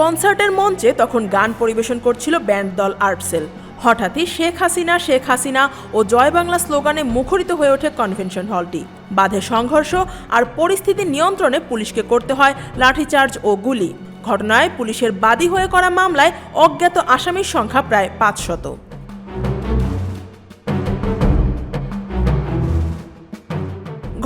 কনসার্টের মঞ্চে তখন গান পরিবেশন করছিল ব্যান্ড দল আর্টসেল। হঠাৎই শেখ হাসিনা শেখ হাসিনা ও জয় বাংলা স্লোগানে মুখরিত হয়ে ওঠে কনভেনশন হলটি। বাধে সংঘর্ষ আর পরিস্থিতি নিয়ন্ত্রণে পুলিশকে করতে হয় লাঠিচার্জ ও গুলি। ঘটনায় পুলিশের বাদী হয়ে করা মামলায় অজ্ঞাত আসামির সংখ্যা প্রায় পাঁচশত।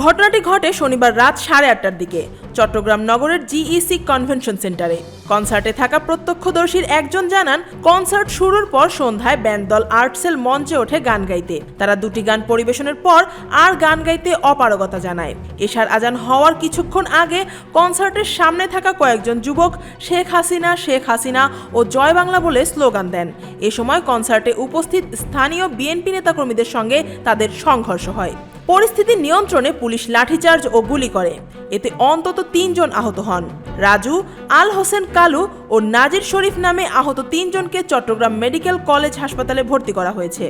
ঘটনাটি ঘটে শনিবার রাত সাড়ে আটটার দিকে। চট্টগ্রাম নগরের জিইসি কনভেনশন সেন্টারে কনসার্টে থাকা প্রত্যক্ষদর্শীর একজন জানান, কনসার্ট শুরুর পর সন্ধ্যায় ব্যান্ড দল আর্টসেল মঞ্চে ওঠে গান গাইতে। তারা দুটি গান পরিবেশনের পর আর গান গাইতে অপারগতা জানায়। এশার আজান হওয়ার কিছুক্ষণ আগে কনসার্টের সামনে থাকা কয়েকজন যুবক শেখ হাসিনা শেখ হাসিনা ও জয় বাংলা বলে স্লোগান দেন। এ সময় কনসার্টে উপস্থিত স্থানীয় বিএনপি নেতাকর্মীদের সঙ্গে তাদের সংঘর্ষ হয়। পরিস্থিতি নিয়ন্ত্রণে পুলিশ লাঠিচার্জ ও গুলি করে। এতে অন্তত তিনজন আহত হন। রাজু, আল হোসেন কালু ও নাজির শরীফ নামে আহত তিনজনকে চট্টগ্রাম মেডিকেল কলেজ হাসপাতালে ভর্তি করা হয়েছে।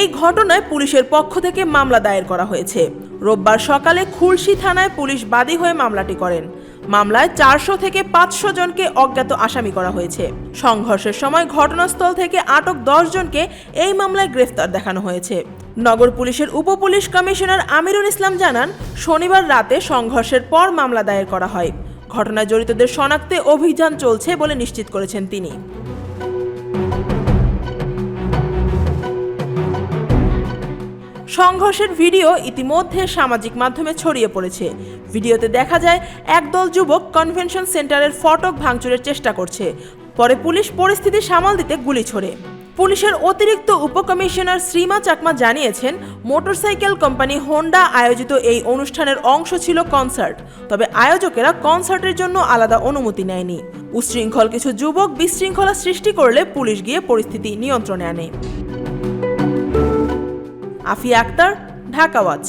এই ঘটনায় পুলিশের পক্ষ থেকে মামলা দায়ের করা হয়েছে। রোববার সকালে খুলশি থানায় পুলিশ বাদী হয়ে মামলাটি করেন। মামলায় চারশো থেকে পাঁচশো জনকে অজ্ঞাত আসামি করা হয়েছে। সংঘর্ষের সময় ঘটনাস্থল থেকে আটক দশ জনকে এই মামলায় গ্রেফতার দেখানো হয়েছে। নগর পুলিশের উপপুলিশ কমিশনার আমিরুল ইসলাম জানান, শনিবার রাতে সংঘর্ষের পর মামলা দায়ের করা হয়। ঘটনায় জড়িতদের শনাক্তে অভিযান চলছে বলে নিশ্চিত করেছেন তিনি। সংঘর্ষের ভিডিও ইতিমধ্যে সামাজিক মাধ্যমে ছড়িয়ে পড়েছে। ভিডিওতে দেখা যায়, একদল যুবক কনভেনশন সেন্টারের ফটক ভাঙচুরের চেষ্টা করছে। পরে পুলিশ পরিস্থিতি সামাল দিতে গুলি ছোড়ে। পুলিশের অতিরিক্ত উপকমিশনার শ্রীমা চাকমা জানিয়েছেন, মোটরসাইকেল কোম্পানি হোন্ডা আয়োজিত এই অনুষ্ঠানের অংশ ছিল কনসার্ট। তবে আয়োজকেরা কনসার্টের জন্য আলাদা অনুমতি নেয়নি। উশৃঙ্খল কিছু যুবক বিশৃঙ্খলা সৃষ্টি করলে পুলিশ গিয়ে পরিস্থিতি নিয়ন্ত্রণে আনে। আফিয়া আক্তার ঢাকাওয়াজ